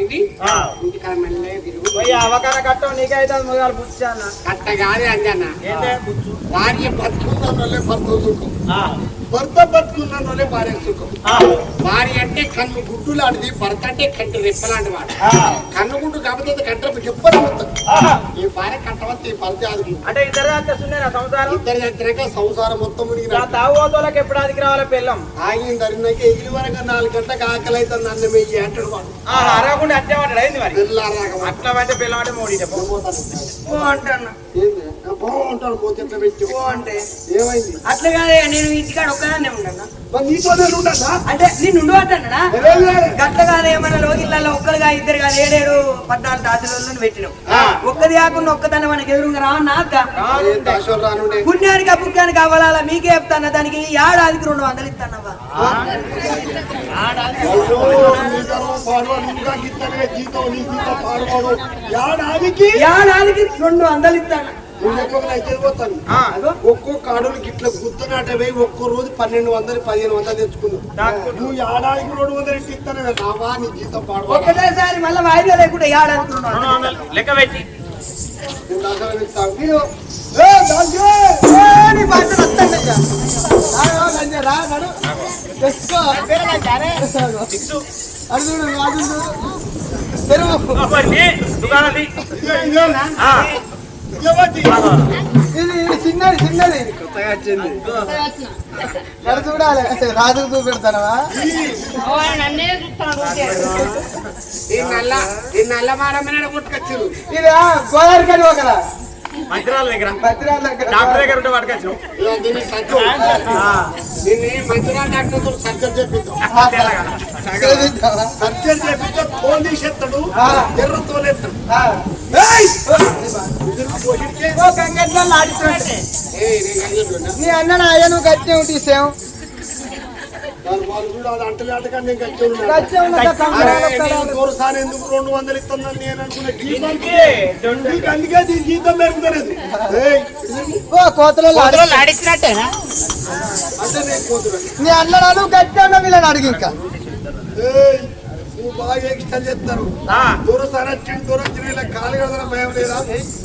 ఉండి ఇంటికాడ తిరుగు. అవకార కట్టం నీకైతే అంజన్న భర్త బతుకున్నోళ్ళే భార్య సుఖం. భార్య అంటే కన్ను గుడ్డు లాంటిది భర్త అంటే కంటి రెప్పలాంటి వాడు. కన్ను గుడ్డు కాకపోతే కంట పోతుంది ఈ భార్య కట్టవద్దు ఈ భర్త అది అంటే ఇద్దరు సంసారం? ఇద్దరు దగ్గరగా సంసారం మొత్తం తాగుబోతులకు ఎప్పుడు అదికి రావాలి పిల్లం ఆగిన ధరినాక ఎగిలి వరకు నాలుగు గంటలకు ఆకలి అవుతుంది అన్నం వెయ్యి అంటాడు వాడు. అరగకుండా అట్టే అయింది మరి. అట్లా అంటే పిల్లం అంటే మోడీ అంటాడు. బాగుంటాడు పోతే ఎట్లా పెట్టి. అంటే. ఏమైంది? అట్లా కాదే నేను ఇంటికాడ ఒక్కదాన్నే ఉండన్నా. మరి అంటే నేను ఉండు అంటానా గట్ల కాదు ఏమన్నా ఒక్కరుగా ఇద్దరుగా ఏడేడు పద్నాలుగు దాచులను పెట్టినాం ఒక్కది కాకుండా ఒక్కదాన్ని మనకి ఎదురుగా రా నాక దాశోర్ రానుండే పుణ్యానికి అపుణ్యానికి కావాలా మీకే చెప్తాను? దానికి ఏడాదికి రెండు వందలు ఇస్తానవ్వా. ఏడాదికి రెండు వందలు ఇస్తాను? పోతాను ఒక్కో కాడులు గిట్ల గుర్తునాట పోయి ఒక్కో రోజు పన్నెండు వందలు పదిహేను వందలు తెచ్చుకున్నావు నువ్వు ఏడాదికి రెండు వందలు ఇస్తాను రావా నీ జీతం ఒకటేసారి మళ్ళీ వాయిదా లేకుండా వందలు లెక్క పెట్టి నువ్వు దాంట్లో ఇస్తావు. మీరు ఏ, దాంట్లో! ఏ, నీ బాధ్యత వస్తాను ఇక. రా, రా, లంజ, రా, నడు. తెచ్చుకో. అటు చూడు, అటు చూడు. తెరువు. ఇది చిన్నది చిన్నది నడు చూడాలి? రాజు చూపెడతానవా? ఈ నల్ల ఈ నల్ల మారమైన కొట్టుకొచ్చారు ఇది గోదావరి కని ఒకలా మంచిరాల దగ్గర దగ్గర డాక్టర్ దగ్గర ఉంటే పట్టుకొచ్చు దీన్ని దీన్ని సర్జరీ చేపిద్దాం? సర్జరీ చేపిస్తే ఫోన్ తీసేస్తాడు. ఎర్ర తోలేస్తాడు. నీ అన్న అయ్యా నువ్వు గట్టి ఉంటే ఎందుకు రెండు వందలు ఇస్తుందని నేను అందుకే దీని జీతం పెరుగుతలేదు కోతలో. అంటే నేను అన్న నువ్వు గట్టి ఉన్న వీళ్ళని అడిగి ఇంకా. బాగా ఎక్స్ట్రా చేస్తారు. దూరసారి వచ్చింది దూరం వచ్చిన ఇలా కాలు భయం లేదా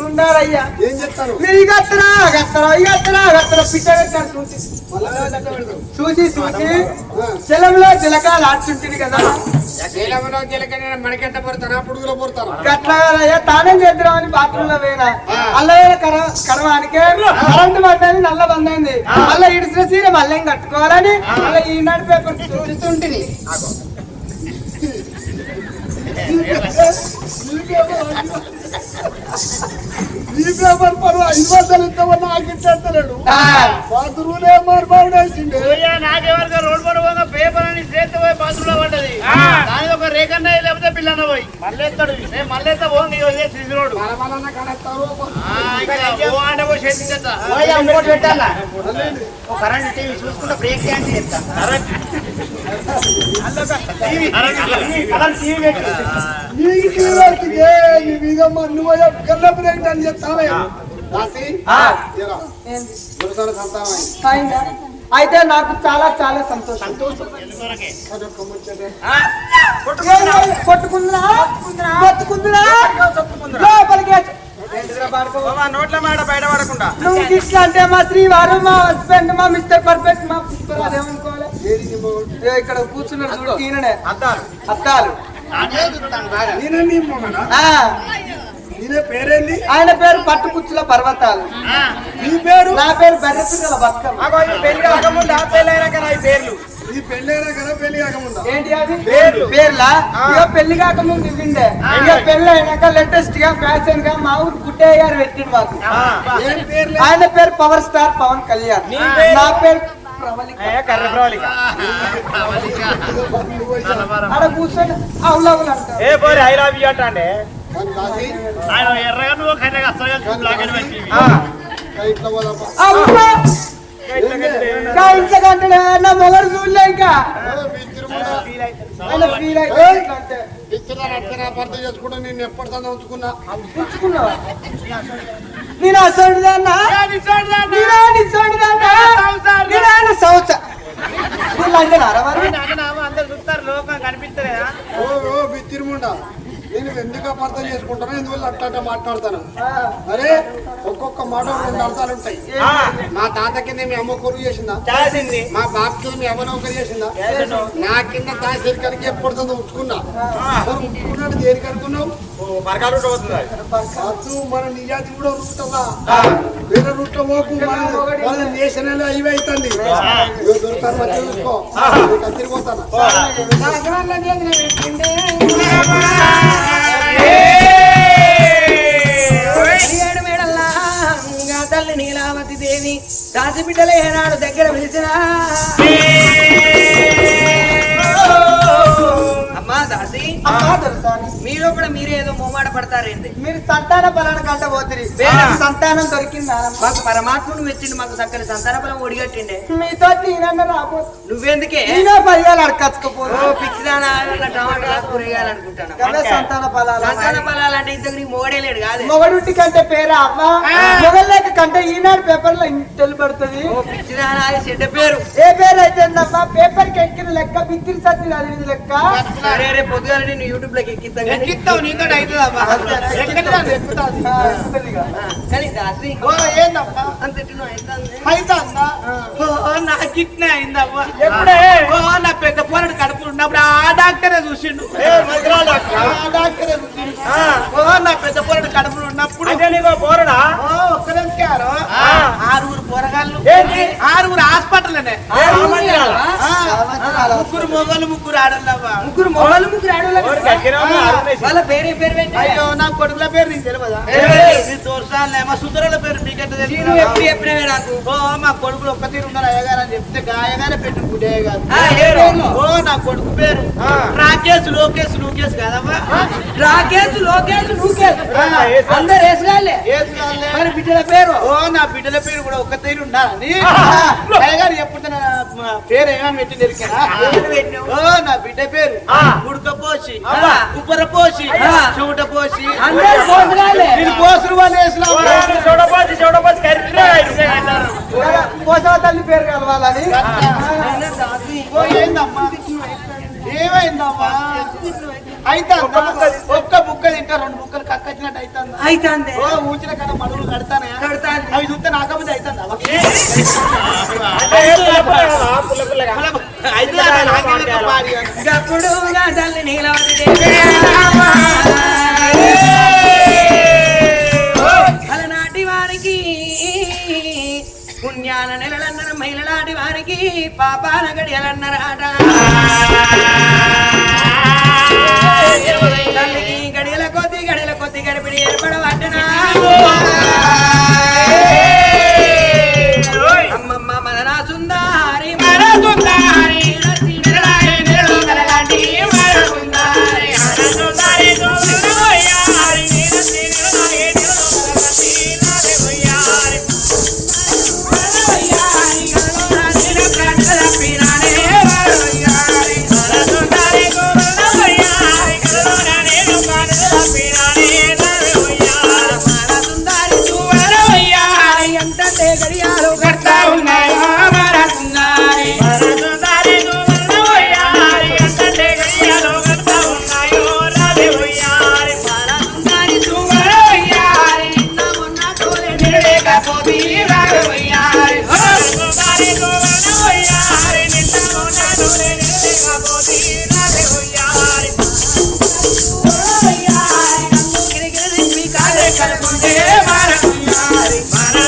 ఉన్నారయ్యా ఏం చెప్తారు మీరు ఈ గత్తరా గత్తరా ఈ గత్తరా పిచ్చ పెట్టారు చూసి. చూసి చూసి జలంలో జలకాలు ఆడుతుంటుంది కదా. శీలంలో జీలకర్ర మనకెంత పడతారా పుడుగులో పడతారా గట్లా అయ్యా తానం చేద్దామని బాత్రూమ్లో పోయినా అల్ల కర కరవానికి కరెంట్ పడ్డది నల్ల బందైంది మళ్ళీ ఇడిసిన సీర మళ్ళీ కట్టుకోవాలని మళ్ళీ ఈనాడు పేపర్ చూస్తుంటుంది Yes. ఈ పేపర్ పరు ఐదు వందలు ఇస్తామని నాకు ఇచ్చేస్తలేడు. బాత్రూలే మరి బాగుండాల్సిందే నాకెవరిగా రోడ్ పడి పోగా పేపర్ అని చేతి పోయి బాత్రూమ్లో పడ్డది దాని ఒక రేకన్న లేకపోతే పిల్లన్న పోయి. మళ్ళీ ఎత్తాడు నేను మళ్ళీ ఎత్తా. పోండి చేస్తా ఇంకోటి పెట్టాలా? కరెంట్ టీవీ చూసుకుంటే బ్రేక్ డ్యాన్స్ చేస్తా. నీకు నీ నువ్వు బ్రేక్ అని చెప్తావే? సంతానం? అయితే నాకు చాలా చాలా సంతోషం. కొట్టుకుందా నోట్ల మాట బయట పడకుండా. నువ్వు ఇట్లా అంటే మా శ్రీవారు మా హస్బెండ్ మా మిస్టర్ పర్ఫెక్ట్ మా పుష్ప అదేమనుకోవాలి ఏది నీ మొగుడు? ఏ, ఇక్కడ కూర్చున్నాడు చూడు ఈయననే. అద్దాలు. అద్దాలు. ఈయన నీ మొగుడా? ఆ, ఈయన పేరేంది? ఆయన పేరు పట్టుకుచ్చుల పర్వతాలు. నీ పేరు? నా పేరు బెర్రపిల్లల బతుకమ్మ ఈ పెళ్ళి కాకముందు ఆ పెళ్ళి అయినాక నా ఈ పేర్లు? నీ పెళ్ళైనా కదా పెళ్ళి కాకముందా? ఏంటి అది? పేర్లు. పేర్లా? ఇక పెళ్ళి కాకముందు ఇవ్వండే. ఇక పెళ్ళి అయినాక లేటెస్ట్గా ఫ్యాషన్గా మా ఊరు గుడ్డయ్య గారు పెట్టిండు మాకు. పేర్లే? ఆయన పేరు పవర్ స్టార్ పవన్ కళ్యాణ్. నీ పేరు? ఏ, పోరి ఐ లవ్ యూ అంటే ఆయన ఎర్రగా నువ్వు బ్లాక్ అండ్ వైట్ ఇట్లా నా మొగడు చూడలే ఇంకా. చేసుకుంటా నేను ఎప్పటికన్నా ఉంచుకున్నా? ఉంచుకున్నావా? నేను అసలుదాన్నా నేను నేను సౌచ లంజనారా మరి? అందరు చూస్తారు లోకం కనిపిస్తలేదా? ఓ ఓ బిత్తిరిముండా నేను ఎందుకు అపార్థం చేసుకుంటాను ఎందువల్ల అట్లా అట్లా మాట్లాడతాను అరే ఒక్కొక్క మాట రెండు అర్థాలు ఉంటాయి. మా తాత కింద మీ అమ్మ కొరుగు చేసిందా? చేసింది. మా బాబు కింద మీ అమ్మ నౌకరు చేసిందా. నా కింద తాసేరు కనుక ఎప్పుడు ఉంచుకున్నా. ఉంచుకున్నాడు దేనికి అనుకున్నావు? మన నిజాతి కూడా రూటవా రూట్ పోకు మన వాళ్ళ నేషనల్ హైవే అవుతుంది. దొరకాలి మంచిగా చూసుకో కత్తిరిపోతాను ఏడు మేడల్లా ఇంకా తల్లి నీలావతి దేవి బిడ్డల ఏనాడు దగ్గర పిలిచిన దాసి? మీరు కూడా మీరే ఏదో మొమ్మాట పడతారేంటి మీరు సంతాన బలాన్ని కంట పోతుంది వేరే సంతానం దొరికిందా? మాకు పరమాత్ముడు మెచ్చిండు మాకు చక్కని సంతాన బలం ఒడిగట్టిండే. మీతో నేనన్న రాబో నువ్వెందుకే? నేనే పదివేలు అడకచ్చుకోపోదు పిచ్చిదానా టమాటా సంతాన బలాలు సంతాన బలాలంటే ఇంతకు నీకు మొగడేలేడు కాదు. మొగడుంటి కంటే పేరా అమ్మ? మొగలేక కంటే ఈనాడు పేపర్లో తెలిపడుతుంది. పిచ్చిదానా చెడ్డ పేరు. ఏ పేరు అయితే ఏందమ్మా పేపర్కి ఎక్కిన లెక్క బిక్కిరి సత్తి అది లెక్క. సరే రేపు పొద్దుగాల నేను యూట్యూబ్లోకి ఎక్కిస్తాను కానీ ఎక్కిస్తావు నీతో ఎక్కుతుందిగా. కానీ దాసి అంత. అవుతుందా ఎప్పుడే? ఓ నా పెద్ద పోరాడు కడుపులు ఉన్నప్పుడు ఆ డాక్టరే చూసిండు. డాక్టరే? చూసిండు. ఓ నా పెద్ద పోరాడు కడుపులు ఉన్నప్పుడు. పోరడా? ఓ ఒక్కరెందుకారు ఆరుగురు పోరగాళ్ళు. ఆరుగురు హాస్పిటల్నే ముగ్గురు మొగలు ముగ్గురు ఆడల్లవ్వా ముగ్గురు మొబైల్ ముగ్గురు ఆడవాళ్ళు వాళ్ళ పేరే పేరు అయ్యో నా కొడుకుల పేరు నీకు తెలియదా సుందరుల పేరు నేను తెలియదు ఎప్పుడు చెప్పినవే నాకు. ఓ మా కొడుకులు ఒక్క తీరు ఉన్నారు అయ్యగారు అని చెప్తే గాయగానే పెట్టు గుడే గారు ఆ, ఏ పేరు? ఓ నా కొడుకు పేరు రాకేష్ లోకేష్ లోకేష్ కాదమ్మా. రాకేష్ లోకేష్ నువ్వుకేష్ అందరు వేసుగాలే. మరి బిడ్డల పేరు? ఓ నా బిడ్డల పేరు కూడా ఒక్క తీరు ఉండాలని. అయ్యగారు మా పేరు ఏమని పెట్టి దొరికినా నా బిడ్డ పేరు ఉడక పోసి. ఉబ్బర నేను పోసులు వాళ్ళు పోసవ తల్లి పేరు కలవాలని? ఓ ఏందమ్మా? ఏమైందమ్మా? అయితే ఒక్క బుక్క తింటా రెండు బుక్కలు కక్కొచ్చినట్టు అవుతుందా అయితాందే. ఓ ఊచిన కడ మడుగులు కడతానే. అవి చూస్తే అవుతుందా నీలవతి అలనాటి వారికి పుణ్యాల నెలలన్నర మహిళలాంటి వారికి పాపాల గడియలన్నరాట తల్లికి కొద్ది గడిపిడి ఏర్పడవట్టనా అమ్మమ్మ మదన సుందారి మర సుందారి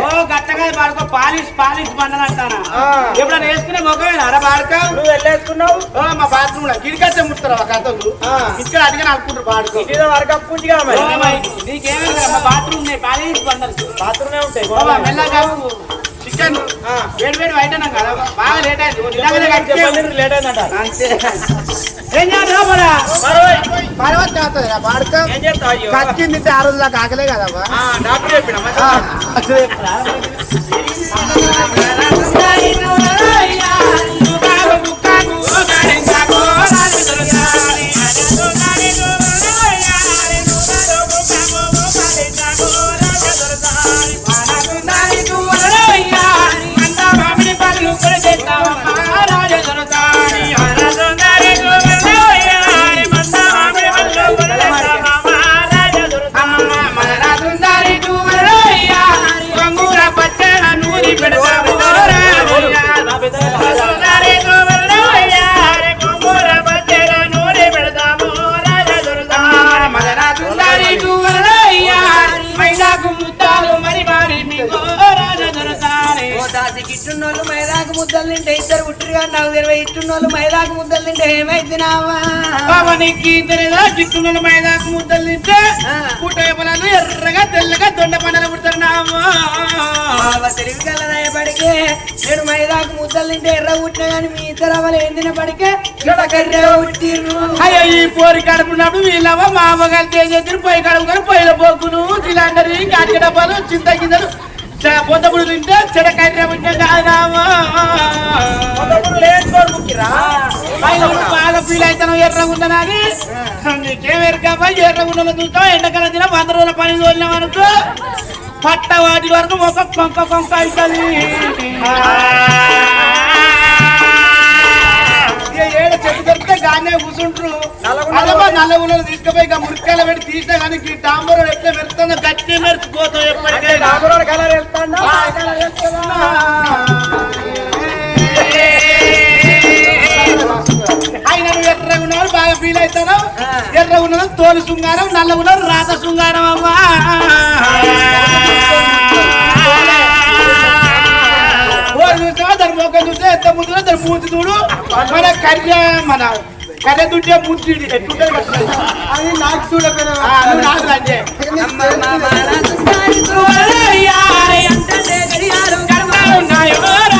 ఓ గట్టగా పాడుకో పాలిష్ పాలిష్ బండలు అంటానా? ఎప్పుడైనా వేసుకునే మొక్కమేనా అరే పాడుకో నువ్వు వెళ్ళేసుకున్నావు? ఓ మా బాత్రూమ్లో ఆ. కథలు ఇక్కడ అడిగిన అనుకుంటారు పాడుకో ఇది వరకు అప్పుగా బాత్రూమ్ పాలిష్ బండలు. బాత్రూమే ఉంటాయి. మెల్లగా చికెన్ వేడి వేడి వైటనం కదా బాగా లేట్ అయింది ఓ నిజంగానే కక్కే. లేట్ అయిందంట అంతే ఏం చేద్దాం మన పర్వత్ కాస్తుంది రా పాడుకో ఏం చేస్తావు అయ్యో కక్కింది ఆ రోజు దాకా ఆకలే కదమ్మా ఆ, డాక్టర్ చెప్పిన తెలియదా చిక్కున్న మైదాకు ముద్దలు తింటే. పుట్టే పొలాలు ఎర్రగా తెల్లగా దొండ పండలు పుడతారు నామా బాబా తెలివి కలదయ్యబడికే నేను మైదాకు ముద్దలు తింటే ఎర్ర పుట్టినా కానీ మీ ఇద్దరు అవ్వలు ఏం తినబడికే అయ్యో ఈ పోరి కడుపున్నప్పుడు వీళ్ళవ మా అమ్మగారు చేసేది పొయ్యి కడుపుకొని పొయ్యిల బొగ్గులు సిలిండర్ కాటి డబ్బాలు చింత గింజలు పొద్దపుడు తింటే చెడకాయ పుట్టిన కాదామా ఆయన బాగా ఫీల్ అవుతాను ఎర్రగా ఉందని నీకేం ఎరకమ్మా ఎర్రగా ఉన్న చూస్తాం ఎండకాలం తిన వంద రోజుల పని తోలినాం అనుకో? పట్ట వాటి వరకు ఒక కొంక కొంక అవుతుంది ఏడ చెట్టు దొరికితే గానే కూర్చుంటారు నల్ల ఉన్నది తీసుకుపోయి ఇక మురికాయలు పెట్టి తీసినా కానీ ఈ డాంబర్ ఎట్లా మెరుతుందో గట్టి మెరుచుకోతాం ఎప్పటికైనా. తోలు శృంగారం నల్ల ఉన్నది రాత శృంగారం అమ్మా. మొక్క చూస్తే ఎంత ముందు దాని మూతి చూడు. మన కర్య మన కర్య దుడ్డే కదా. అది నాకు నువ్వు నాకు రంజే. వాళ్ళ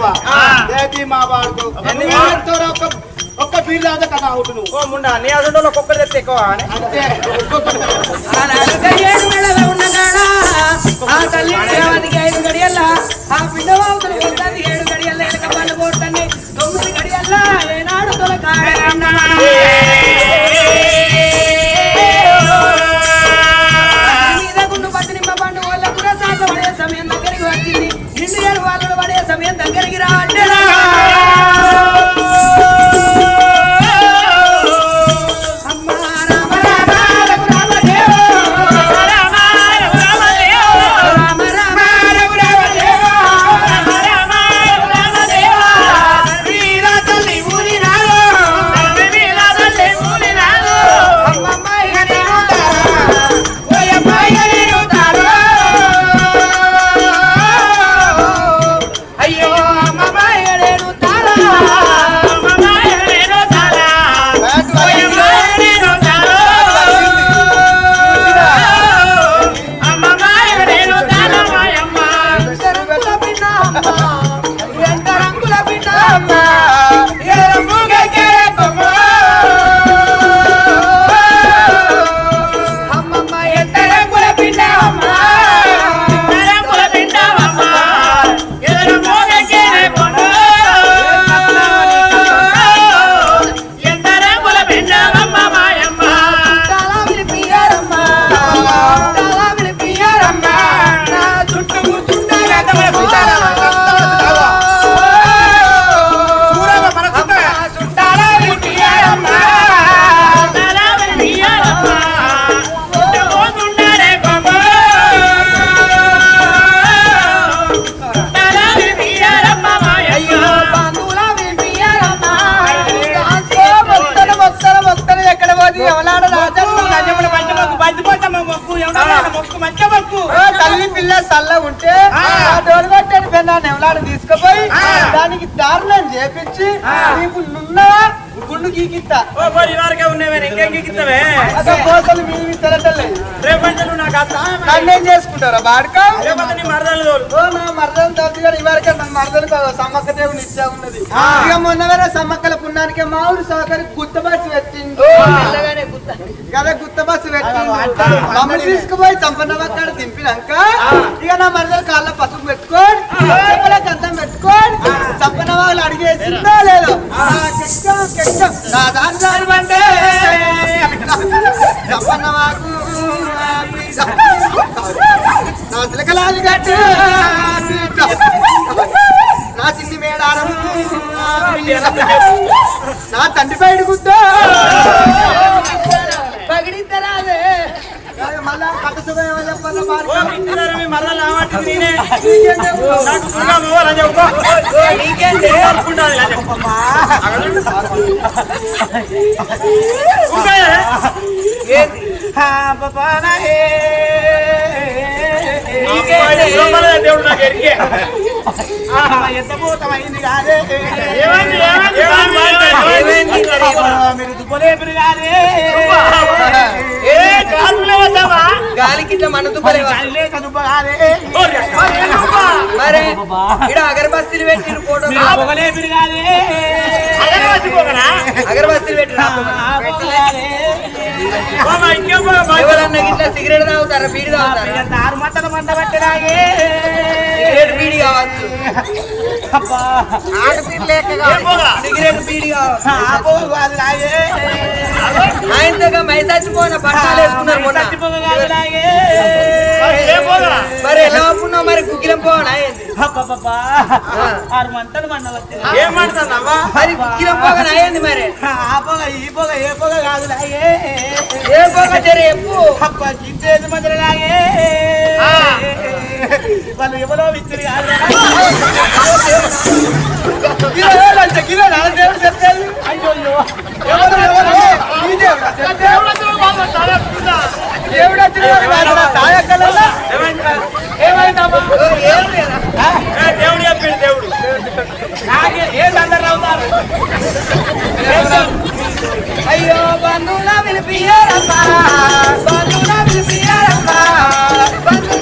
నేర్పుతావా దేవి మా వాడుకో. ఒక్క ఒక్క ఫీల్ అవుతా కదా అవుట్ నువ్వు. ముండా నీ అసలు తెస్తే ఎక్కువ. అంతే. ఆ తల్లి దేవానికి ఐదు గడియల్ల, ఆ పిండవాముకులు పొందని ఏడు గడియల్ల ఎలక పళ్ళు తొమ్మిది గడియల్ల ఏనాడు తొలకాడన్నా. గుండు గీకిత్తా అసలు కోసలు మీ తెలతలే కన్నేం చేసుకుంటారా బాడక? ఓ నా మరదలు తోటి గారు ఇవరకే మన మరదలకు సమ్మక్క దేవుని ఇచ్చా ఉన్నది. ఇక మొన్న వేరే సమ్మక్కల పుణ్యానికి మామిడి సోకరి గుత్త బస్సు పెట్టిండు. కదా గుత్త. బస్సు పెట్టిండు. మమ్మల్ని తీసుకుపోయి చంపనవక్కడ దింపినాక ఇక నా మరదలు కాళ్ళ పసుపు పెట్టుకోని చెప్పల గంధం పెట్టుకోని చంపన వాళ్ళు అడిగేసి ఉందో లేదో కెక్కం. నా దాని దాని బండే. చెప్పన్న మాకు. నా చిలకలాది గట్టు. నా చిన్ని మేడారం. నా తండ్రి బయట గుద్దో పగిడిద్దరాదే మళ్ళా కట్ట నేనే నీకేం చెప్పు. నీకేంటి? అనుకుంటాను. ఊరికే. అబ్బాయి లోపల దేవుడు నాకు ఎరికే. ఎంత పోతమైంది కాదే? మీరు దుబ్బలేపురు కాదే? గాలికి ఇట్లా మన దుబ్బలేవా లేక దుబ్బ కాదే ఓరి అక్క. మరి ఇక్కడ అగరబస్తీలు పెట్టిన ఫోటో? అగరబస్తీలు పెట్టిన ఎవరన్నా ఇట్లా సిగరెట్ తాగుతారా? బీడి మంటలు మంట సిగరెట్ బీడి కావచ్చు. పోగా? సిగరెట్ బీడి కావచ్చు. పోగు ఆయనతో మై చచ్చిపోయిన వేసుకున్నారు పొగ? పోగా? మరి ఎలా ఒప్పున్నావు మరి? కుక్కిలం పోవనా. ఆరు మంటలు మండ వచ్చినాయి. ఏం మాట్లాడుతున్నావా? మరి కుక్కిలం పోగనా ఏంది మరి? ఆ పొగ ఈ పొగ ఏ పొగ కాదు లాగే ఏ పోగ జర చెప్పు అప్ప చింతేది మధ్య లాగే ఆ. వాళ్ళు ఎవరో విత్తిరి కాదు కిలో లంచ, కిలో నాలుగు దేవుడు చెప్పేది అయ్యో ఎవరు ఎవరు ఈ దేవుడా? దేవుడు వచ్చి బాబా, చాలా అద్భుతం. దేవుడు వచ్చిన వాడు వాడు తాయక్కలలో ఏమైందమ్మా ఏం లేదా ఏ, దేవుడు చెప్పిండు దేవుడు నాకే ఏం అందరు అవుతారు అయ్యో బంధువుల పిలిపియారమ్మా బంధువుల పిలిపియారమ్మా బంధు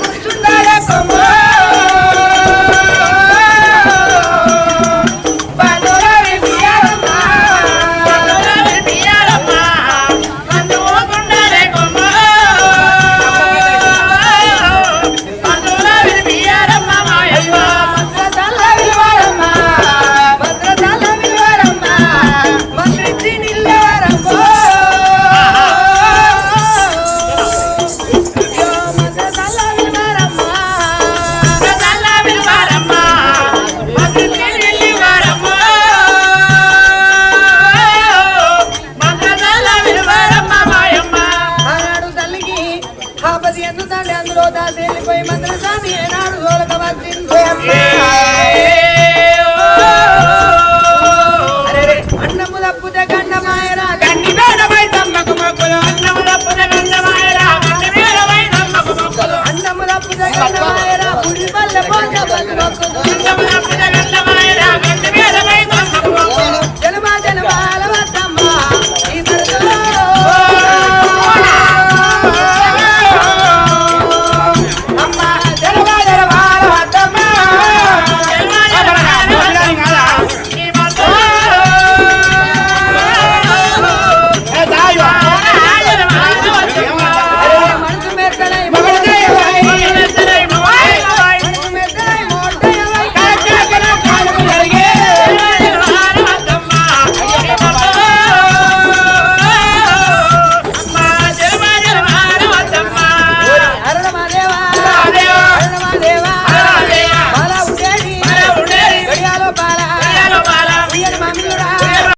Let's go.